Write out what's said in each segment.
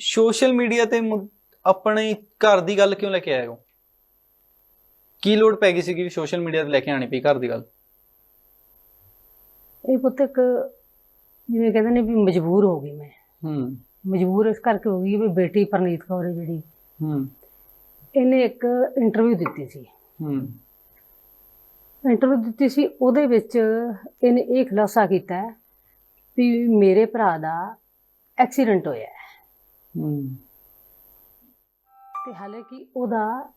Social media ਤੇ ਆਪਣੇ ਘਰ ਦੀ ਗੱਲ ਕਿਉਂ ਲੈ ਕੇ ਆਏ ਹੋ? ਕੀ ਲੋੜ ਪੈ ਗਈ ਸੀ ਕਿ ਸੋਸ਼ਲ ਮੀਡੀਆ ਤੇ ਲੈ ਕੇ ਆਣੀ ਪਈ ਘਰ ਦੀ ਗੱਲ? ਇਹ ਪੁੱਤ ਇੱਕ ਜਿਵੇਂ ਕਹਿੰਦੇ ਨੇ ਵੀ ਮਜਬੂਰ ਹੋ ਗਈ ਮੈਂ। ਹੂੰ। ਮਜਬੂਰ ਇਸ ਕਰਕੇ ਹੋ ਗਈ ਵੀ ਬੇਟੀ ਪਰਨੀਤ ਕੌਰ ਹੈ ਜਿਹੜੀ। ਹੂੰ। ਇਹਨੇ ਇੱਕ ਇੰਟਰਵਿਊ ਦਿੱਤੀ ਸੀ। ਹੂੰ। ਇੰਟਰਵਿਊ ਦਿੱਤੀ ਸੀ ਉਹਦੇ ਵਿੱਚ ਇਹਨੇ ਇਹ ਖੁਲਾਸਾ ਕੀਤਾ ਵੀ ਮੇਰੇ ਭਰਾ ਦਾ ਐਕਸੀਡੈਂਟ ਹੋਇਆ। ਹੈ। ਤੇ ਹਾਲਾਂਕਿ ਉਹਦਾ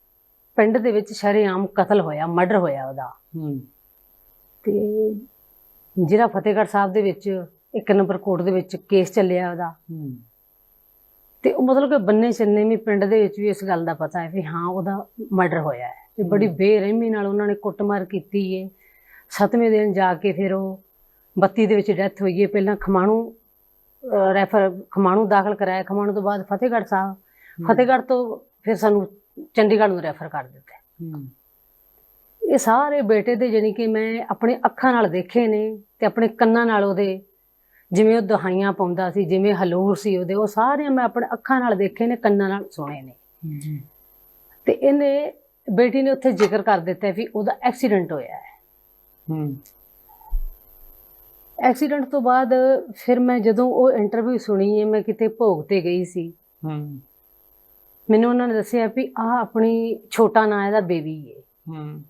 ਪਿੰਡ ਦੇ ਵਿੱਚ ਸ਼ਰੇਆਮ ਕਤਲ ਹੋਇਆ ਮਰਡਰ ਹੋਇਆ ਉਹਦਾ। ਹੂੰ। ਤੇ ਜਿਹੜਾ ਫਤਿਹਗੜ੍ਹ ਸਾਹਿਬ ਦੇ ਵਿੱਚ ਇੱਕ ਨੰਬਰ ਕੋਰਟ ਦੇ ਵਿੱਚ ਕੇਸ ਚੱਲਿਆ ਉਹਦਾ। ਹੂੰ। ਤੇ ਉਹ ਮਤਲਬ ਕਿ ਬੰਨੇ ਚੰਨੇ ਵੀ ਪਿੰਡ ਦੇ ਵਿੱਚ ਵੀ ਇਸ ਗੱਲ ਦਾ ਪਤਾ ਹੈ ਵੀ ਹਾਂ ਉਹਦਾ ਮਰਡਰ ਹੋਇਆ ਹੈ। ਤੇ ਬੜੀ ਬੇਰਹਿਮੀ ਨਾਲ ਉਹਨਾਂ ਨੇ ਕੁੱਟਮਾਰ ਕੀਤੀ ਏ। ਸੱਤਵੇਂ ਦਿਨ ਜਾ ਕੇ ਫਿਰ ਉਹ ਬੱਤੀ ਦੇ ਵਿੱਚ ਡੈਥ ਹੋਈ ਏ। ਪਹਿਲਾਂ ਖਮਾਣੂ ਰੈਫਰ ਖਮਾਣੂ ਦਾਖਲ ਕਰਾਇਆ। ਖਮਾਣੂ ਤੋਂ ਬਾਅਦ ਫਤਿਹਗੜ੍ਹ ਸਾਹਿਬ। ਫਤਿਹਗੜ੍ਹ ਤੋਂ ਫਿਰ ਸਾਨੂੰ ਚੰਡੀਗੜ੍ਹ ਨੂੰ ਰੈਫਰ ਕਰ ਦਿੱਤਾ। ਇਹ ਸਾਰੇ ਬੇਟੇ ਦੇ ਜਾਣੀ ਕਿ ਮੈਂ ਆਪਣੇ ਅੱਖਾਂ ਨਾਲ ਦੇਖੇ ਨੇ ਤੇ ਆਪਣੇ ਕੰਨਾਂ ਨਾਲ ਉਹਦੇ ਜਿਵੇਂ ਉਹ ਦਹਾਈਆਂ ਪਾਉਂਦਾ ਸੀ ਜਿਵੇਂ ਹਲੂਰ ਸੀ ਉਹਦੇ ਉਹ ਸਾਰੇ ਮੈਂ ਆਪਣੇ ਅੱਖਾਂ ਨਾਲ ਦੇਖੇ ਨੇ ਕੰਨਾਂ ਨਾਲ ਸੁਣੇ ਨੇ। ਤੇ ਇਹਨੇ ਬੇਟੀ ਨੇ ਉੱਥੇ ਜ਼ਿਕਰ ਕਰ ਦਿੱਤਾ ਵੀ ਉਹਦਾ ਐਕਸੀਡੈਂਟ ਹੋਇਆ ਹੈ। ਹੂੰ। ਐਕਸੀਡੈਂਟ ਤੋਂ ਬਾਅਦ ਫਿਰ ਮੈਂ ਜਦੋਂ ਉਹ ਇੰਟਰਵਿਊ ਸੁਣੀ ਹੈ ਮੈਂ ਕਿਤੇ ਭੋਗ ਤੇ ਗਈ ਸੀ। ਹੂੰ। ਮੈਨੂੰ ਉਹਨਾਂ ਨੇ ਦੱਸਿਆ ਵੀ ਆਹ ਆਪਣੀ ਛੋਟਾ ਨਾਂ ਇਹਦਾ ਬੇਬੀ ਹੈ ਹੂੰ।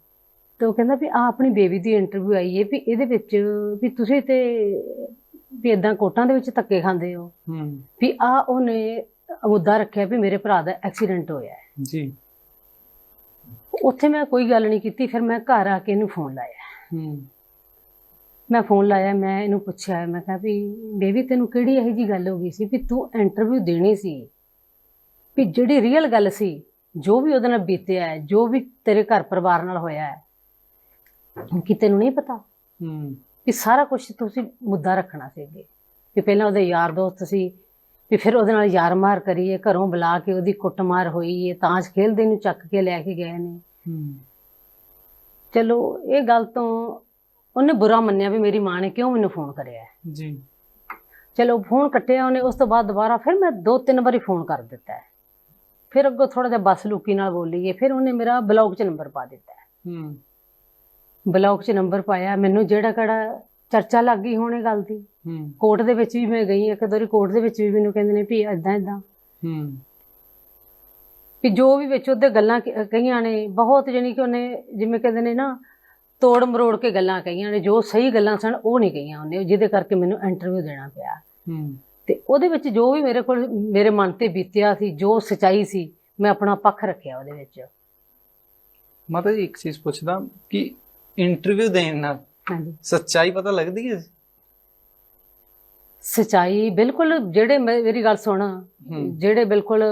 ਤੇ ਉਹ ਕਹਿੰਦਾ ਵੀ ਆ ਆਪਣੀ ਬੇਬੀ ਦੀ ਇੰਟਰਵਿਊ ਆਈ ਹੈ ਵੀ ਇਹਦੇ ਵਿੱਚ ਵੀ ਤੁਸੀਂ ਤੇ ਵੀ ਇਦਾਂ ਕੋਟਾਂ ਦੇ ਵਿੱਚ ਧੱਕੇ ਖਾਂਦੇ ਹੋ। ਹੂੰ। ਵੀ ਆ ਉਹਨੇ ਮੁੱਦਾ ਰੱਖਿਆ ਵੀ ਮੇਰੇ ਭਰਾ ਦਾ ਐਕਸੀਡੈਂਟ ਹੋਇਆ ਹੈ। ਜੀ। ਉੱਥੇ ਮੈਂ ਕੋਈ ਗੱਲ ਨਹੀਂ ਕੀਤੀ ਫਿਰ ਮੈਂ ਘਰ ਆ ਕੇ ਇਹਨੂੰ ਫੋਨ ਲਾਇਆ। ਹੂੰ। ਮੈਂ ਫੋਨ ਲਾਇਆ ਮੈਂ ਇਹਨੂੰ ਪੁੱਛਿਆ ਮੈਂ ਕਿਹਾ ਵੀ ਬੇਬੀ ਤੈਨੂੰ ਕਿਹੜੀ ਇਹੋ ਜੀ ਗੱਲ ਹੋ ਗਈ ਸੀ ਵੀ ਤੂੰ ਇੰਟਰਵਿਊ ਦੇਣੀ ਸੀ? ਵੀ ਜਿਹੜੀ ਰੀਅਲ ਗੱਲ ਸੀ ਜੋ ਵੀ ਉਹਦੇ ਨਾਲ ਬੀਤਿਆ ਹੈ ਜੋ ਵੀ ਤੇਰੇ ਘਰ ਪਰਿਵਾਰ ਨਾਲ ਹੋਇਆ ਹੈ ਕਿ ਤੈਨੂੰ ਨਹੀਂ ਪਤਾ? ਹੂੰ। ਵੀ ਸਾਰਾ ਕੁਝ ਤੁਸੀਂ ਮੁੱਦਾ ਰੱਖਣਾ ਸੀ ਅੱਗੇ। ਵੀ ਪਹਿਲਾਂ ਉਹਦੇ ਯਾਰ ਦੋਸਤ ਸੀ ਵੀ ਫਿਰ ਉਹਦੇ ਨਾਲ ਯਾਰ ਮਾਰ ਕਰੀਏ ਘਰੋਂ ਬੁਲਾ ਕੇ ਉਹਦੀ ਕੁੱਟਮਾਰ ਹੋਈ ਹੈ ਤਾਂਸ਼ ਖੇਲਦੇ ਨੂੰ ਚੱਕ ਕੇ ਲੈ ਕੇ ਗਏ ਨੇ। ਹੂੰ। ਚਲੋ ਇਹ ਗੱਲ ਤੋਂ ਉਹਨੇ ਬੁਰਾ ਮੰਨਿਆ ਵੀ ਮੇਰੀ ਮਾਂ ਨੇ ਕਿਉਂ ਮੈਨੂੰ ਫੋਨ ਕਰਿਆ ਹੈ। ਜੀ ਚਲੋ ਫੋਨ ਕੱਟਿਆ ਉਹਨੇ ਉਸ ਤੋਂ ਬਾਅਦ ਦੁਬਾਰਾ ਫਿਰ ਮੈਂ ਦੋ ਤਿੰਨ ਵਾਰੀ ਫੋਨ ਕਰ ਦਿੱਤਾ ਹੈ। ਫਿਰ ਅੱਗੋਂ ਥੋੜਾ ਜਿਹਾ ਬਸ ਲੁਕੀ ਨਾਲ ਬੋਲੀਏ ਫਿਰ ਉਹਨੇ ਮੇਰਾ ਬਲੌਗ 'ਚ ਨੰਬਰ ਪਾ ਦਿੱਤਾ ਹੈ। ਹੂੰ ਬਲੌਗ 'ਚ ਨੰਬਰ ਪਾਇਆ ਮੈਨੂੰ ਜਿਹੜਾ ਕਿਹੜਾ ਚਰਚਾ ਲੱਗ ਗਈ ਹੋਣੇ ਗੱਲ ਦੀ ਹੂੰ ਕੋਰਟ ਦੇ ਵਿੱਚ ਵੀ ਮੈਂ ਗਈ ਇੱਕ ਦੋ ਵਾਰੀ ਕੋਰਟ ਦੇ ਵਿੱਚ ਵੀ ਮੈਨੂੰ ਕਹਿੰਦੇ ਨੇ ਵੀ ਇਦਾਂ ਇਦਾਂ ਹੂੰ ਵੀ ਜੋ ਵੀ ਵਿੱਚ ਉਹਦੇ ਗੱਲਾਂ ਕਹੀਆਂ ਨੇ ਬਹੁਤ ਜਾਣੀ ਕਿ ਉਹਨੇ ਜਿਵੇਂ ਕਹਿੰਦੇ ਨੇ ਨਾ ਤੋੜ ਮਰੋੜ ਕੇ ਗੱਲਾਂ ਕਹੀਆਂ ਨੇ ਜੋ ਸਹੀ ਗੱਲਾਂ ਸਨ ਉਹ ਨਹੀਂ ਕਹੀਆਂ ਉਹਨੇ ਜਿਹਦੇ ਕਰਕੇ ਮੈਨੂੰ ਇੰਟਰਵਿਊ ਦੇਣਾ ਪਿਆ। ਹੂੰ। ਤੇ ਉਹਦੇ ਵਿੱਚ ਜੋ ਵੀ ਮੇਰੇ ਕੋਲ ਮੇਰੇ ਮਨ ਤੇ ਬੀਤਿਆ ਸੀ ਜੋ ਸਚਾਈ ਸੀ ਮੈਂ ਆਪਣਾ ਪੱਖ ਰੱਖਿਆ ਉਹਦੇ ਵਿੱਚ। ਮਾਤਾ ਜੀ ਇੱਕ ਚੀਜ਼ ਪੁੱਛਦਾ ਕਿ ਇੰਟਰਵਿਊ ਦੇਣ ਨਾਲ ਹਾਂਜੀ। ਸੱਚਾਈ ਪਤਾ ਲੱਗਦੀ ਹੈ? ਸਚਾਈ ਬਿਲਕੁਲ ਜਿਹੜੇ ਮੇਰੀ ਗੱਲ ਸੁਣ। ਜਿਹੜੇ ਬਿਲਕੁਲ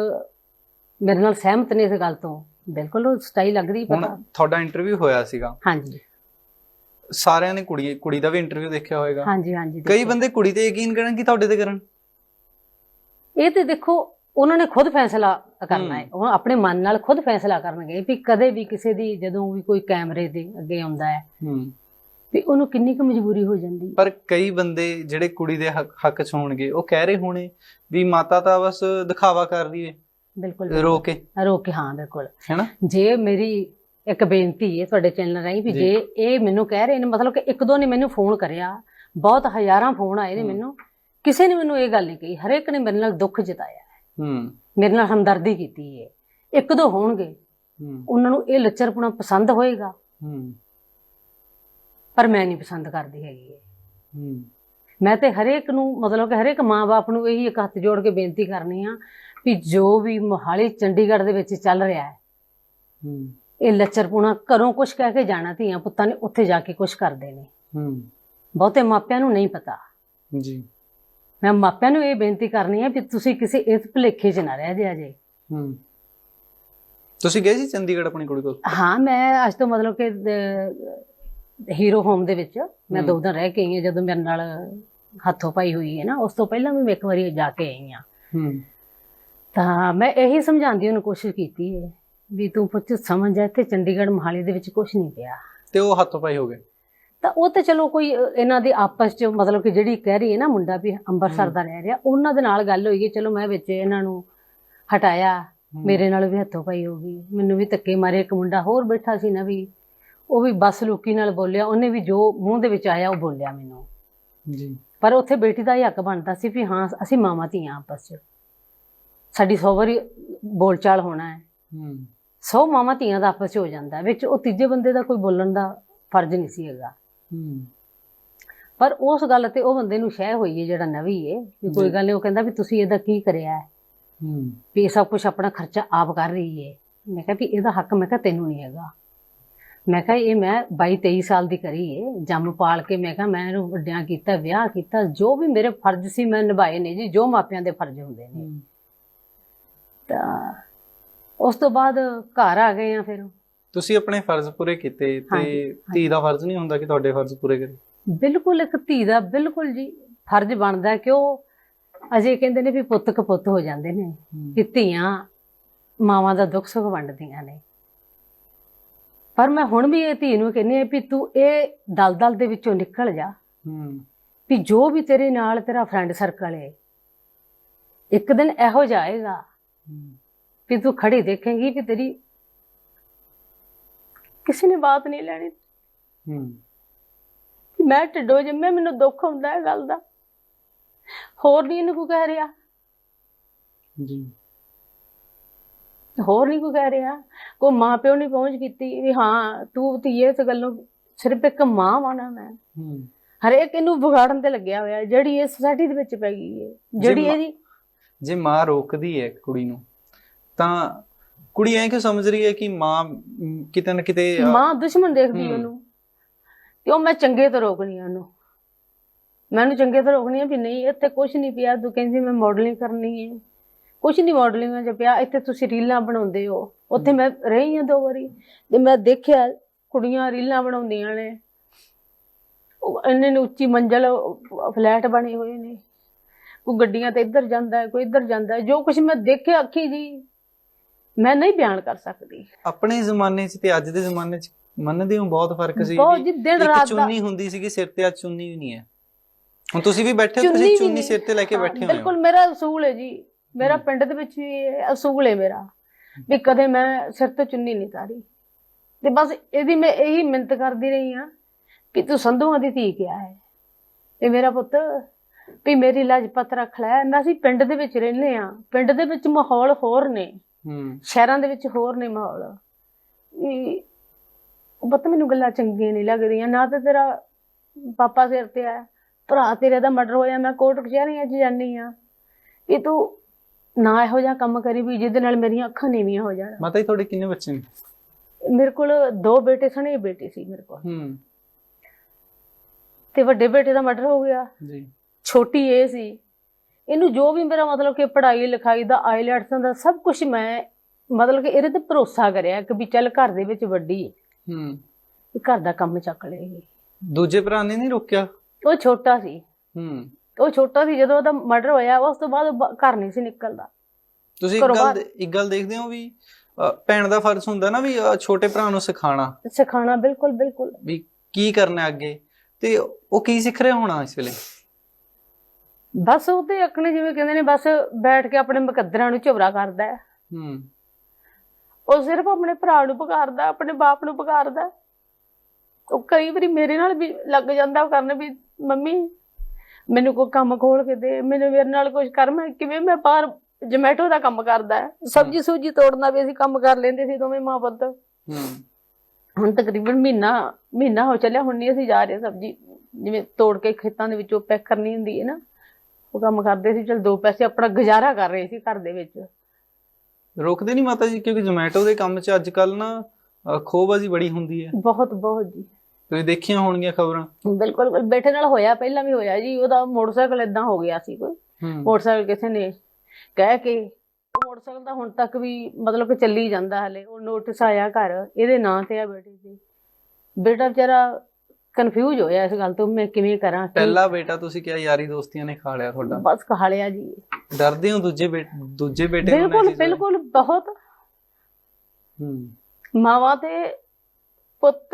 ਮੇਰੇ ਨਾਲ ਸਹਿਮਤ ਨੇ ਇਸ ਗੱਲ ਤੋਂ ਬਿਲਕੁਲ ਉਹ ਸਚਾਈ ਲੱਗਦੀ ਪਤਾ। ਤੁਹਾਡਾ ਇੰਟਰਵਿਊ ਹੋਇਆ ਸੀਗਾ। ਹਾਂਜੀ। ਸਾਰਿਆਂ ਨੇ ਕੁੜੀ ਕੁੜੀ ਦਾ ਵੀ ਇੰਟਰਵਿਊ ਦੇਖਿਆ ਹੋਵੇਗਾ ਹਾਂਜੀ ਹਾਂਜੀ ਕਈ। ਬੰਦੇ ਕੁੜੀ ਤੇ ਯਕੀਨ ਕਰਨ ਕਿ ਤੁਹਾਡੇ ਤੇ ਕਰਨ? ਇਹ ਤੇ ਦੇਖੋ ਉਹਨਾਂ ਨੇ ਖੁਦ ਫੈਸਲਾ ਕਰਨਾ ਹੈ। ਉਹ ਆਪਣੇ ਮਨ ਨਾਲ ਖੁਦ ਫੈਸਲਾ ਕਰਨਗੇ ਵੀ ਕਦੇ ਵੀ ਕਿਸੇ ਦੀ ਜਦੋਂ ਵੀ ਕੋਈ ਕੈਮਰੇ ਦੇ ਅੱਗੇ ਆਉਂਦਾ ਹੈ ਹੂੰ। ਵੀ ਉਹਨੂੰ ਕਿੰਨੀ ਕੁ ਮਜਬੂਰੀ ਹੋ ਜਾਂਦੀ। ਪਰ ਕਈ ਬੰਦੇ ਜਿਹੜੇ ਕੁੜੀ ਦੇ ਹੱਕ ਹੱਕ ਚ ਹੋਣਗੇ ਉਹ ਕਹਿ ਰਹੇ ਹੋਣੇ ਵੀ ਮਾਤਾ ਤਾਂ ਬਸ ਦਿਖਾਵਾ ਕਰ ਰਹੀ ਹੈ। ਬਿਲਕੁਲ ਰੋ ਕੇ। ਰੋ ਕੇ ਹਾਂ ਬਿਲਕੁਲ। ਹੈਨਾ? ਜੇ ਮੇਰੀ ਇੱਕ ਬੇਨਤੀ ਹੈ ਤੁਹਾਡੇ ਚੈਨਲ ਰਾਹੀਂ ਵੀ ਜੀ। ਇਹ ਮੈਨੂੰ ਕਹਿ ਰਹੇ ਨੇ ਮਤਲਬ ਕਿ ਇੱਕ ਦੋ ਨੇ ਮੈਨੂੰ ਫੋਨ ਕਰਿਆ ਬਹੁਤ ਹਜ਼ਾਰਾਂ ਫੋਨ ਆਏ ਨੇ। ਮੈਨੂੰ ਕਿਸੇ ਨੇ ਮੈਨੂੰ ਇਹ ਗੱਲ ਨਹੀਂ ਕਹੀ। ਹਰੇਕ ਨੇ ਮੇਰੇ ਨਾਲ ਦੁੱਖ ਜਤਾਇਆ। ਹੂੰ। ਮੇਰੇ ਨਾਲ ਹਮਦਰਦੀ ਕੀਤੀ ਹੈ। ਇੱਕ ਦੋ ਹੋਣਗੇ। ਹੂੰ। ਉਹਨਾਂ ਨੂੰ ਇਹ ਲੱਚਰਪੁਣਾ ਪਸੰਦ ਹੋਏਗਾ। ਹੂੰ। ਪਰ ਮੈਂ ਨਹੀਂ ਪਸੰਦ ਕਰਦੀ ਹੈਗੀ ਹੈ ਹੂੰ। ਮੈਂ ਤੇ ਹਰੇਕ ਨੂੰ ਮਤਲਬ ਕਿ ਹਰੇਕ ਮਾਂ-ਬਾਪ ਨੂੰ ਇਹੀ ਇੱਕ ਹੱਥ ਜੋੜ ਕੇ ਬੇਨਤੀ ਕਰਨੀ ਆ ਵੀ ਜੋ ਵੀ ਮੋਹਾਲੀ ਚੰਡੀਗੜ੍ਹ ਦੇ ਵਿੱਚ ਚੱਲ ਰਿਹਾ ਹੈ ਹੂੰ। ਇਹ ਲੱਚਰਪੁਣਾ ਘਰੋਂ ਕੁਝ ਕਹਿ ਕੇ ਜਾਣਾ ਧੀਆਂ ਪੁੱਤਾਂ ਨੇ ਉੱਥੇ ਜਾ ਕੇ ਕੁਝ ਕਰਦੇ ਨੇ। ਹੂੰ। ਬਹੁਤੇ ਮਾਪਿਆਂ ਨੂੰ ਨਹੀਂ ਪਤਾ। ਜੀ। ਮੈਂ ਮਾਪਿਆਂ ਨੂੰ ਇਹ ਬੇਨਤੀ ਕਰਨੀ ਹੈ ਵੀ ਤੁਸੀਂ ਕਿਸੇ ਇਸ ਭੁਲੇਖੇ 'ਚ ਨਾ ਰਹਿ ਜਿਆ ਜੇ। ਹੂੰ। ਤੁਸੀਂ ਗਏ ਸੀ ਚੰਡੀਗੜ੍ਹ ਆਪਣੀ ਕੁੜੀ ਕੋਲ? ਹਾਂ ਮੈਂ ਅੱਜ ਤੋਂ ਮਤਲਬ ਕਿ ਹੀਰੋ ਹੋਮ ਦੇ ਵਿੱਚ ਮੈਂ। ਦੋ ਦਿਨ ਰਹਿ ਕੇ ਆਈ ਹਾਂ ਜਦੋਂ ਮੇਰੇ ਨਾਲ ਹੱਥੋਂ ਪਾਈ ਹੋਈ ਹੈ ਨਾ ਉਸ ਤੋਂ ਪਹਿਲਾਂ ਵੀ ਮੈਂ ਇੱਕ ਵਾਰੀ ਜਾ ਕੇ ਆਈ ਹਾਂ। ਹੂੰ। ਤਾਂ ਮੈਂ ਇਹੀ ਸਮਝਾਉਣ ਦੀ ਕੋਸ਼ਿਸ਼ ਕੀਤੀ ਹੈ। ਵੀ ਤੂੰ ਪੁੱਤ ਸਮਝ ਜਾ ਇੱਥੇ ਚੰਡੀਗੜ੍ਹ ਮੋਹਾਲੀ ਦੇ ਵਿੱਚ ਕੁਝ ਨਹੀਂ ਪਿਆ। ਤੇ ਉਹ ਹੱਥੋਂ ਪਾਈ ਹੋ ਗਏ? ਤਾਂ ਉਹ ਤੇ ਚਲੋ ਕੋਈ ਇਹਨਾਂ ਦੇ ਆਪਸ ਚ ਮਤਲਬ ਕਿ ਜਿਹੜੀ ਕਹਿ ਰਹੀ ਹੈ ਨਾ ਮੁੰਡਾ ਵੀ ਅੰਮ੍ਰਿਤਸਰ ਦਾ ਰਹਿ ਰਿਹਾ ਉਹਨਾਂ ਦੇ ਨਾਲ ਗੱਲ ਹੋਈ ਹੈ ਚਲੋ ਮੈਂ ਵਿੱਚ ਇਹਨਾਂ ਨੂੰ ਹਟਾਇਆ ਮੇਰੇ ਨਾਲ ਵੀ ਹੱਥੋਂ ਪਾਈ ਹੋ ਗਈ। ਮੈਨੂੰ ਵੀ ਧੱਕੇ ਮਾਰੇ ਇੱਕ ਮੁੰਡਾ ਹੋਰ ਬੈਠਾ ਸੀ ਨਾ ਵੀ ਉਹ ਵੀ ਬਸ ਲੋਕੀ ਨਾਲ ਬੋਲਿਆ ਉਹਨੇ ਵੀ ਜੋ ਮੂੰਹ ਦੇ ਵਿੱਚ ਆਇਆ ਉਹ ਬੋਲਿਆ ਮੈਨੂੰ। ਜੀ। ਪਰ ਉੱਥੇ ਬੇਟੀ ਦਾ ਹੀ ਹੱਕ ਬਣਦਾ ਸੀ ਵੀ ਹਾਂ ਅਸੀਂ ਮਾਵਾਂ ਧੀਆਂ ਆਪਸ 'ਚ। ਸਾਡੀ ਸੌ ਵਾਰੀ ਬੋਲਚਾਲ ਹੋਣਾ ਹੈ। ਹੂੰ। ਸੌ ਮਾਵਾਂ ਧੀਆਂ ਦਾ ਆਪਸ 'ਚ ਹੋ ਜਾਂਦਾ। ਵਿੱਚ ਉਹ ਤੀਜੇ ਬੰਦੇ ਦਾ ਕੋਈ ਬੋਲਣ ਦਾ ਫਰਜ਼ ਨਹੀਂ ਸੀ ਹੈਗਾ। ਹੂੰ। ਪਰ ਉਸ ਗੱਲ ਤੇ ਉਹ ਬੰਦੇ ਨੂੰ ਸ਼ਹਿ ਹੋਈ ਹੈ ਜਿਹੜਾ ਨਵੀਂ ਹੈ ਵੀ ਕੋਈ। ਗੱਲ ਨਹੀਂ ਉਹ ਕਹਿੰਦਾ ਵੀ ਤੁਸੀਂ ਇਹਦਾ ਕੀ ਕਰਿਆ ਹੈ? ਹੂੰ। ਵੀ ਇਹ ਸਭ ਕੁਝ ਆਪਣਾ ਖਰਚਾ ਆਪ ਕਰ ਰਹੀ ਹੈ ਮੈਂ ਕਿਹਾ ਵੀ ਇਹਦਾ ਹੱਕ ਮੈਂ ਕਿਹਾ ਤੈਨੂੰ ਨਹੀਂ ਹੈਗਾ। ਮੈਂ ਕਿਹਾ ਇਹ ਮੈਂ 22 23 ਸਾਲ ਦੀ ਕਰੀ ਏ ਜੰਮ ਪਾਲ ਕੇ ਮੈਂ ਕਿਹਾ ਮੈਂ ਇਹਨੂੰ ਵੱਡਿਆਂ ਕੀਤਾ ਵਿਆਹ ਕੀਤਾ ਜੋ ਵੀ ਮੇਰੇ ਫਰਜ਼ ਸੀ ਮੈਂ ਨਿਭਾਏ ਨੇ ਜੀ ਜੋ ਮਾਪਿਆਂ ਦੇ ਫਰਜ਼ ਹੁੰਦੇ ਨੇ। ਤਾਂ ਉਸ ਤੋਂ ਬਾਅਦ ਘਰ ਆ ਗਏ ਆ ਫਿਰ ਤੁਸੀਂ ਆਪਣੇ ਫਰਜ਼ ਪੂਰੇ ਕੀਤੇ ਤੇ ਧੀ ਦਾ ਫਰਜ਼ ਨਹੀਂ ਹੁੰਦਾ ਕਿ ਤੁਹਾਡੇ ਫਰਜ਼ ਪੂਰੇ ਕਰੇ? ਬਿਲਕੁਲ ਇੱਕ ਧੀ ਦਾ ਬਿਲਕੁਲ ਜੀ ਫਰਜ਼ ਬਣਦਾ ਕਿ ਉਹ ਅਜੇ ਕਹਿੰਦੇ ਨੇ ਵੀ ਪੁੱਤ ਕਪੁੱਤ ਹੋ ਜਾਂਦੇ ਨੇ ਕਿ ਧੀਆਂ ਮਾਵਾਂ ਦਾ ਦੁੱਖ ਸੁੱਖ ਵੰਡਦੀਆਂ ਨੇ। ਪਰ ਮੈਂ ਹੁਣ ਵੀ ਇਹ ਧੀ ਨੂੰ ਕਹਿੰਦੀ ਆ ਵੀ ਤੂੰ ਇਹ ਦਲਦਲ ਦੇ ਵਿੱਚੋਂ ਨਿਕਲ ਜਾ। ਹੂੰ। ਵੀ ਜੋ ਵੀ ਤੇਰੇ ਨਾਲ ਤੇਰਾ ਫਰੈਂਡ ਸਰਕਲ ਹੈ ਇੱਕ ਦਿਨ ਇਹੋ ਜਾਏਗਾ ਵੀ ਤੂੰ ਖੜੀ ਦੇਖੇਂਗੀ ਕਿ ਤੇਰੀ ਕਿਸੇ ਨੇ ਬਾਤ ਨਹੀਂ ਲੈਣੀ। ਹੂੰ। ਕਿ ਮੈਂ ਢਿੱਡੋ ਜੰਮੇ ਮੈਨੂੰ ਦੁੱਖ ਹੁੰਦਾ ਹੈ ਗੱਲ ਦਾ। ਹੋਰ ਨਹੀਂ ਇਹਨੂੰ ਕੋਈ ਕਹਿ ਰਿਹਾ। ਜੀ। ਹੋਰ ਨਹੀਂ ਕੋਈ ਕਹਿ ਰਿਹਾ। ਕੋਈ ਮਾਂ ਪਿਓ ਨਹੀਂ ਪਹੁੰਚ ਕੀਤੀ ਵੀ ਹਾਂ ਤੂੰ ਧੀਏ ਇਸ ਗੱਲੋਂ ਸਿਰਫ ਇੱਕ ਮਾਂ ਵਾਣਾ ਮੈਂ। ਹੂੰ। ਹਰੇਕ ਇਹਨੂੰ ਵਿਗਾੜਨ ਤੇ ਲੱਗਿਆ ਹੋਇਆ ਜਿਹੜੀ ਇਹ ਸੋਸਾਇਟੀ ਦੇ ਵਿੱਚ ਪੈ ਗਈ ਹੈ। ਜਿਹੜੀ ਇਹਦੀ ਜੇ ਮਾਂ ਰੋਕਦੀ ਹੈ ਕੁੜੀ ਨੂੰ ਤਾਂ ਕੁੜੀ ਐਂ ਕਿ ਸਮਝ ਰਹੀ ਹੈ ਕਿ ਮਾਂ ਕਿਤੇ ਨਾ ਕਿਤੇ ਮਾਂ ਦੁਸ਼ਮਣ ਦੇਖਦੀ। ਉਹਨੂੰ। ਕਿਉਂ ਮੈਂ ਚੰਗੇ ਤੋਂ ਰੋਕਣੀ ਆ ਉਹਨੂੰ। ਮੈਂ ਉਹਨੂੰ ਚੰਗੇ ਤੋਂ ਰੋਕਣੀ ਆ ਵੀ ਨਹੀਂ ਇੱਥੇ ਕੁਝ ਨਹੀਂ ਪਿਆ ਤੂੰ ਕਹਿੰਦੀ ਮੈਂ ਮਾਡਲਿੰਗ ਕਰਨੀ ਹੈ। ਕੁਝ ਨਹੀਂ ਮਾਡਲਿੰਗ ਚ ਪਿਆ ਇੱਥੇ ਤੁਸੀਂ ਰੀਲਾਂ ਬਣਾਉਂਦੇ ਹੋ। ਉੱਥੇ ਮੈਂ ਰਹੀ ਹਾਂ ਦੋ ਵਾਰੀ। ਤੇ ਮੈਂ ਦੇਖਿਆ ਕੁੜੀਆਂ ਰੀਲਾਂ ਬਣਾਉਂਦੀਆਂ ਨੇ। ਉਹ ਇੰਨੇ ਨੇ ਉੱਚੀ ਮੰਜ਼ਲ ਫਲੈਟ ਬਣੇ ਹੋਏ ਨੇ। ਕੋਈ ਗੱਡੀਆਂ ਤੇ ਇੱਧਰ ਜਾਂਦਾ ਕੋਈ ਇੱਧਰ ਜਾਂਦਾ ਜੋ ਕੁਝ ਮੈਂ ਦੇਖਿਆ ਅੱਖੀ ਜੀ ਮੈਂ ਨਹੀਂ ਬਿਆਨ ਕਰ ਸਕਦੀ। ਆਪਣੇ ਜ਼ਮਾਨੇ 'ਚ ਤੇ ਅੱਜ ਦੇ ਜ਼ਮਾਨੇ 'ਚ ਮੰਨਦੇ ਹੋ ਬਹੁਤ ਫ਼ਰਕ ਸੀ ਬਹੁਤ ਜੀ ਦਿਨ ਰਾਤ ਦਾ ਚੁੰਨੀ ਹੁੰਦੀ ਸੀਗੀ ਸਿਰ ਤੇ ਅੱਜ ਚੁੰਨੀ ਵੀ ਨਹੀਂ ਹੈ। ਹੁਣ ਤੁਸੀਂ ਵੀ ਬੈਠੇ ਹੋ ਤੁਸੀਂ ਚੁੰਨੀ। ਸਿਰ ਤੇ ਲੈ ਕੇ ਬੈਠੇ ਹੋ। ਬਿਲਕੁਲ ਮੇਰਾ ਅਸੂਲ ਹੈ ਜੀ। ਮੇਰਾ। ਪਿੰਡ ਦੇ ਵਿੱਚ ਵੀ ਅਸੂਲ ਹੈ ਮੇਰਾ ਵੀ ਕਦੇ ਮੈਂ ਸਿਰ ਤੋਂ ਚੁੰਨੀ ਨਹੀਂ ਤਾਰੀ। ਤੇ ਬਸ ਇਹਦੀ ਮੈਂ ਇਹੀ ਮਿੰਤ ਕਰਦੀ ਰਹੀ ਹਾਂ ਕਿ ਤੂੰ ਸੰਧੂਆਂ ਦੀ ਧੀ ਕਿਹਾ ਹੈ। ਇਹ ਮੇਰਾ ਪੁੱਤ ਵੀ ਮੇਰੀ ਲਾਜਪਤ ਰੱਖ ਲੈ। ਨਾ ਅਸੀਂ ਪਿੰਡ ਦੇ ਵਿੱਚ ਰਹਿੰਦੇ ਆ ਪਿੰਡ ਦੇ ਵਿੱਚ ਮਾਹੌਲ ਹੋਰ ਨੇ। ਹੂੰ। ਸ਼ਹਿਰਾਂ ਦੇ ਵਿੱਚ ਹੋਰ ਨੇ ਮਾਹੌਲ। ਉਹ ਪਤਾ ਮੈਨੂੰ ਗੱਲਾਂ ਚੰਗੀਆਂ ਨਹੀਂ ਲੱਗਦੀਆਂ। ਨਾ ਤੇ ਤੇਰਾ ਪਾਪਾ ਸਿਰ ਤੇ ਆ ਭਰਾ ਤੇਰੇ ਦਾ ਮਰਡਰ ਹੋਇਆ ਮੈਂ ਕੋਰਟ ਕਚਹਿਰੀਆਂ 'ਚ ਜਾਨੀ ਆ ਵੀ ਤੂੰ ਨਾ ਇਹੋ ਜਿਹਾ ਕੰਮ ਕਰੀ ਵੀ ਜਿਹਦੇ ਨਾਲ ਮੇਰੀਆਂ ਅੱਖਾਂ ਨੀਵੀਆਂ ਹੋ ਜਾਣ। ਮਾਤਾ ਜੀ ਤੁਹਾਡੇ ਕਿੰਨੇ ਬੱਚੇ ਨੇ? ਮੇਰੇ ਕੋਲ ਦੋ ਬੇਟੇ ਸਨ ਇੱਕ ਬੇਟੀ ਸੀ ਮੇਰੇ ਕੋਲ। ਹੂੰ। ਤੇ ਵੱਡੇ ਬੇਟੇ ਦਾ ਮਰਡਰ ਹੋ ਗਿਆ। ਜੀ। ਛੋਟੀ ਇਹ ਸੀ। ਇਹਨੂੰ ਜੋ ਵੀ ਮੇਰਾ ਮਤਲਬ ਕਿ ਪੜ੍ਹਾਈ ਲਿਖਾਈ ਦਾ ਆਈਲੈਟਸ ਦਾ ਸਭ ਕੁਝ ਮੈਂ ਮਤਲਬ ਕਿ ਇਹਦੇ ਤੇ ਭਰੋਸਾ ਕਰਿਆ ਕਿ ਵੀ ਚੱਲ ਘਰ ਦੇ ਵਿੱਚ ਵੱਡੀ ਹੈ, ਹੂੰ। ਵੀ ਘਰ ਦਾ ਕੰਮ ਚੱਕ ਲਏਗੀ ਦੂਜੇ ਭਰਾ ਨੇ ਨਹੀਂ ਰੋਕਿਆ? ਉਹ ਛੋਟਾ ਸੀ। ਹੂੰ। ਉਹ ਛੋਟਾ ਸੀ ਜਦੋਂ ਉਹਦਾ ਮਰਡਰ ਹੋਇਆ ਉਸ ਤੋਂ ਬਾਅਦ ਘਰ ਨਹੀਂ ਸੀ ਨਿਕਲਦਾ। ਤੁਸੀਂ ਇੱਕ ਗੱਲ ਇੱਕ ਗੱਲ ਦੇਖਦੇ ਹੋ ਵੀ ਭੈਣ ਦਾ ਫਰਜ਼ ਹੁੰਦਾ ਨਾ ਵੀ ਛੋਟੇ ਭਰਾ ਨੂੰ ਸਿਖਾਣਾ ਸਿਖਾਣਾ ਬਿਲਕੁਲ ਬਿਲਕੁਲ। ਵੀ ਕੀ ਕਰਨਾ ਅੱਗੇ? ਤੇ ਉਹ ਕੀ ਸਿੱਖ ਰਿਹਾ ਹੋਣਾ ਇਸ ਵੇਲੇ? ਬਸ ਉਹ ਤੇ ਅਕਣੇ ਜਿਵੇਂ ਕਹਿੰਦੇ ਨੇ ਬਸ ਬੈਠ ਕੇ ਆਪਣੇ ਮੁਕੱਦਰਾਂ ਨੂੰ ਝਵਰਾ ਕਰਦਾ ਹੈ। ਹੂੰ। ਉਹ ਸਿਰਫ ਆਪਣੇ ਭਰਾ ਨੂੰ ਪੁਕਾਰਦਾ ਆਪਣੇ ਬਾਪ ਨੂੰ ਪੁਕਾਰਦਾ। ਉਹ ਕਈ ਵਾਰੀ ਮੇਰੇ ਨਾਲ ਵੀ ਲੱਗ ਜਾਂਦਾ ਉਹ ਕਰਨ ਵੀ ਮੰਮੀ ਮੈਨੂੰ ਕੋਈ ਕੰਮ ਖੋਲ ਕੇ ਦੇ ਮੈਨੂੰ ਮੇਰੇ ਨਾਲ ਕੁਝ ਕਰ ਮੈਂ ਕਿਵੇਂ ਮੈਂ ਬਾਹਰ ਜਮੈਟੋ ਦਾ ਕੰਮ ਕਰਦਾ। ਸਬਜੀ ਸੂਜੀ ਤੋੜਨਾ ਵੀ ਅਸੀਂ ਕੰਮ ਕਰ ਲੈਂਦੇ ਸੀ ਦੋਵੇਂ ਮਾਂ ਪੁੱਤ। ਹੂੰ। ਹੁਣ ਤਕਰੀਬਨ ਮਹੀਨਾ ਮਹੀਨਾ ਹੋ ਚੱਲਿਆ ਹੁਣ ਨਹੀਂ ਅਸੀਂ ਜਾ ਰਹੇ ਸਬਜੀ। ਜਿਵੇਂ ਤੋੜ ਕੇ ਖੇਤਾਂ ਦੇ ਵਿੱਚੋਂ ਪੈਕ ਕਰਨੀ ਹੁੰਦੀ ਹੈ ਨਾ। ਉਹ ਕੰਮ ਕਰਦੇ ਸੀ ਚਲ ਦੋ ਪੈਸੇ ਆਪਣਾ ਗੁਜ਼ਾਰਾ ਕਰ ਰਹੇ ਸੀ ਘਰ ਦੇ ਵਿੱਚ। ਰੋਕਦੇ ਨਹੀਂ ਮਾਤਾ ਜੀ? ਕਿਉਂਕਿ ਜ਼ੋਮੈਟੋ ਦੇ ਕੰਮ 'ਚ ਅੱਜ ਕੱਲ ਨਾ ਅ, ਖੋਹਬਾਜ਼ੀ ਬੜੀ ਹੁੰਦੀ ਹੈ। ਬਹੁਤ ਬਹੁਤ ਜੀ। ਤੁਸੀਂ ਦੇਖੀਆਂ ਹੋਣਗੀਆਂ ਖਬਰਾਂ? ਬਿਲਕੁਲ। ਬੇਟੇ ਨਾਲ ਹੋਇਆ ਪਹਿਲਾਂ ਵੀ ਹੋਇਆ ਜੀ। ਉਹਦਾ ਮੋਟਰਸਾਈਕਲ ਇਦਾਂ ਹੋ ਗਿਆ ਸੀ ਕੋਈ। ਮੋਟਰਸਾਈਕਲ ਕਿਸੇ ਨੇ ਕਹਿ ਕੇ ਉਹ ਮੋਟਰਸਾਈਕਲ ਤਾਂ ਹੁਣ ਤੱਕ ਵੀ ਮਤਲਬ ਕਿ ਚੱਲੀ ਜਾਂਦਾ ਹਲੇ। ਉਹ ਨੋਟਿਸ ਆਇਆ ਘਰ। ਇਹਦੇ ਨਾਂ ਤੇ ਆ ਬੇਟੇ ਦੇ। ਬੇਟਾ ਵਿਚਾਰਾ ਕਨਫਿਊਜ਼ ਹੋਇਆ ਇਸ ਗੱਲ ਤੋਂ ਮੈਂ ਕਿਵੇਂ ਕਰਾਂ? ਕੀ- ਪਹਿਲਾ ਬੇਟਾ ਤੁਸੀਂ ਕਿਹਾ ਯਾਰੀ ਦੋਸਤੀਆਂ ਨੇ ਖਾ ਲਿਆ ਤੁਹਾਡਾ। ਬਸ ਕਹਾਲਿਆ ਜੀ। ਡਰਦੇ ਹੋ ਦੂਜੇ ਬੇਟੇ ਦੂਜੇ ਬੇਟੇ ਨੂੰ ਬਿਲਕੁਲ ਬਿਲਕੁਲ ਬਹੁਤ। ਹੂੰ। ਮਾਵਾਂ ਤੇ ਪੁੱਤ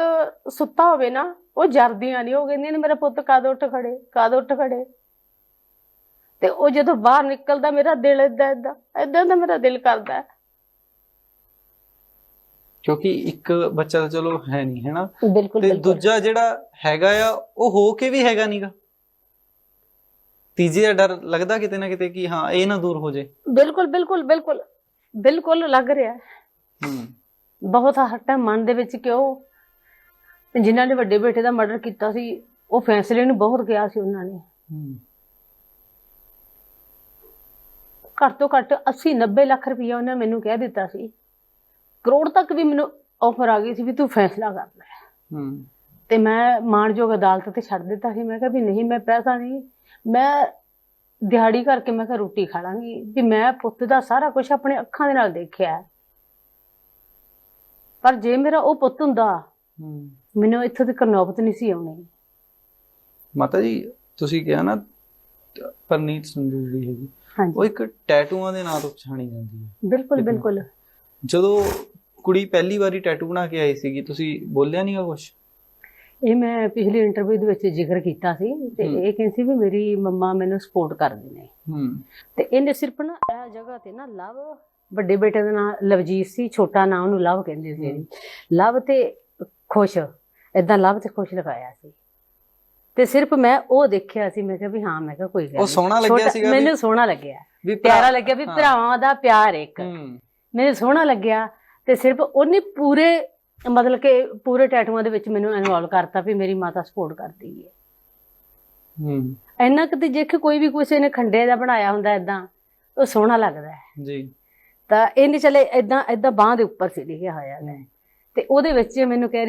ਸੁੱਤਾ ਹੋਵੇ ਨਾ ਉਹ ਜਰਦੀਆਂ ਨਹੀਂ ਉਹ ਕਹਿੰਦੀਆਂ ਨੇ ਮੇਰਾ ਪੁੱਤ ਕਦ ਉੱਠ ਖੜੇ? ਕਦ ਉੱਠ ਖੜੇ? ਤੇ ਉਹ ਜਦੋਂ ਬਾਹਰ ਨਿਕਲਦਾ ਮੇਰਾ ਦਿਲ ਏਦਾਂ ਏਦਾਂ ਏਦਾਂ ਦਾ ਮੇਰਾ ਦਿਲ ਕਰਦਾ। ਹੈ। ਕਿਉਂਕਿ ਇੱਕ ਬੱਚਾ ਤਾਂ ਚਲੋ ਹੈ ਨਹੀਂ ਹੈਨਾ ਬਿਲਕੁਲ ਤੇ ਬਿਲਕੁਲ। ਦੂਜਾ ਜਿਹੜਾ ਹੈਗਾ ਆ ਉਹ ਹੋ ਕੇ ਵੀ ਹੈਗਾ ਨਹੀਂਗਾ ਤੀਜੇ ਦਾ ਡਰ ਲੱਗਦਾ ਕਿਤੇ ਨਾ ਕਿਤੇ ਕਿ ਹਾਂ ਇਹ ਨਾ ਦੂਰ ਹੋ ਜੇ ਬਿਲਕੁਲ ਬਿਲਕੁਲ ਬਿਲਕੁਲ। ਬਿਲਕੁਲ ਲੱਗ ਰਿਹਾ ਹੈ। ਹੂੰ। ਬਹੁਤ ਹੱਟ ਹੈ ਮਨ ਦੇ ਵਿੱਚ ਕਿਉਂ? ਜਿਨ੍ਹਾਂ ਨੇ ਵੱਡੇ ਬੇਟੇ ਦਾ ਮਰਡਰ ਕੀਤਾ ਸੀ ਉਹ ਫੈਸਲੇ ਨੂੰ ਬਹੁਤ ਗਿਆ ਸੀ ਉਹਨਾਂ ਨੇ। ਹੂੰ। ਘੱਟ ਤੋਂ ਘੱਟ 80 90 ਲੱਖ ਰੁਪਈਆ ਉਹਨਾਂ ਮੈਨੂੰ ਕਹਿ ਦਿੱਤਾ ਸੀ। ਕਰੋੜ ਤੱਕ ਵੀ ਮੈਨੂੰ ਆਫਰ ਆ ਗਈ ਸੀ ਵੀ ਤੂੰ ਫੈਸਲਾ ਕਰ ਲੈ। ਹੂੰ। ਤੇ ਮੈਂ ਮਾਣਯੋਗ ਅਦਾਲਤ ਤੇ ਛੱਡ ਦਿੱਤਾ ਸੀ। ਮੈਂ ਕਿਹਾ ਵੀ ਨਹੀਂ ਮੈਂ ਪੈਸਾ ਨਹੀਂ। ਮੈਂ ਦਿਹਾੜੀ ਕਰਕੇ ਮੈਂ ਕਿਹਾ ਰੋਟੀ ਖਾ ਲਾਂਗੀ। ਵੀ ਮੈਂ ਪੁੱਤ ਦਾ ਸਾਰਾ ਕੁਝ ਆਪਣੇ ਅੱਖਾਂ ਦੇ ਨਾਲ ਦੇਖਿਆ। ਪਰ ਜੇ ਮੇਰਾ ਉਹ ਪੁੱਤ ਹੁੰਦਾ ਹੂੰ। ਮੈਨੂੰ ਇੱਥੋਂ ਤੱਕ ਨੌਬਤ ਨਹੀਂ ਸੀ ਆਉਣੀ। ਮਾਤਾ ਜੀ ਤੁਸੀਂ ਕਿਹਾ ਨਾ ਪਰਨੀਤ ਸੰਧੂ ਦੀ ਹੈਗੀ। ਉਹ ਇੱਕ ਟੈਟੂਆਂ ਦੇ ਨਾਂ ਤੋਂ ਪਛਾਣੀ ਜਾਂਦੀ ਹੈ। ਬਿਲਕੁਲ ਬਿਲਕੁਲ। ਜਦੋਂ ਕੁੜੀ ਪਹਿਲੀ ਵਾਰੀ ਟੈਟੂ ਬਣਾ ਕੇ ਆਈ ਸੀਗੀ ਤੁਸੀਂ ਬੋਲਿਆ ਨਹੀਂਗਾ ਕੁਝ ਇਹ ਮੈਂ ਪਿਛਲੀ ਇੰਟਰਵਿਊ ਦੇ ਵਿੱਚ ਜ਼ਿਕਰ ਕੀਤਾ ਸੀ ਤੇ। ਇਹ ਕਹਿੰਦੀ ਸੀ ਵੀ ਮੇਰੀ ਮੰਮਾ ਮੈਨੂੰ ਸਪੋਰਟ ਕਰਦੇ ਨੇ ਹੂੰ ਤੇ ਇਹਨੇ ਸਿਰਫ ਨਾ ਇਹ ਜਗ੍ਹਾ ਤੇ ਨਾ ਲਵ ਵੱਡੇ ਬੇਟੇ ਦਾ ਨਾਮ ਲਵਜੀਤ ਸੀ ਛੋਟਾ ਨਾਮ ਉਹਨੂੰ ਲਵ ਕਹਿੰਦੇ ਸੀ। ਲਵ ਤੇ ਖੁਸ਼ ਇਦਾਂ ਲਵ ਤੇ ਖੁਸ਼ ਲਗਾਇਆ ਸੀ ਤੇ ਸਿਰਫ ਮੈਂ ਉਹ ਦੇਖਿਆ ਸੀ ਮੈਂ ਕਿਹਾ ਵੀ ਹਾਂ ਮੈਂ ਕਿਹਾ ਕੋਈ ਗੱਲ ਉਹ ਨਹੀਂ। ਸੋਹਣਾ ਲੱਗਿਆ ਸੀਗਾ ਮੈਨੂੰ ਸੋਹਣਾ ਲੱਗਿਆ ਵੀ ਪਿਆਰਾ ਲੱਗਿਆ ਵੀ। ਭਰਾਵਾਂ ਦਾ ਪਿਆਰ ਇੱਕ ਮੈਨੂੰ ਸੋਹਣਾ ਲੱਗਿਆ ਤੇ ਸਿਰਫ ਉਹਨੇ ਪੂਰੇ ਮਤਲਬ ਕਿ ਪੂਰੇ ਟੈਟੂਆਂ ਦੇ ਵਿੱਚ ਮੈਨੂੰ ਇਨਵੋਲਵ ਕਰਤਾ ਵੀ ਮੇਰੀ ਮਾਤਾ ਸਪੋਰਟ ਕਰਦੀ ਹੈ ਹੂੰ। ਇੰਨਾ ਕਿਤੇ ਜੇ ਕਿ ਕੋਈ ਵੀ ਕਿਸੇ ਨੇ ਖੰਡੇ ਦਾ ਬਣਾਇਆ ਹੁੰਦਾ ਇਦਾਂ ਉਹ ਸੋਹਣਾ ਲੱਗਦਾ ਹੈ। ਜੀ। ਤਾਂ ਇਹਨੇ ਚਲੇ ਇਦਾਂ ਇਦਾਂ ਬਾਹ ਦੇ ਉੱਪਰ ਸੀ ਲਿਖਿਆ ਹੋਇਆ ਨੇ ਤੇ ਉਹਦੇ ਵਿੱਚ ਮੈਨੂੰ ਕਹਿ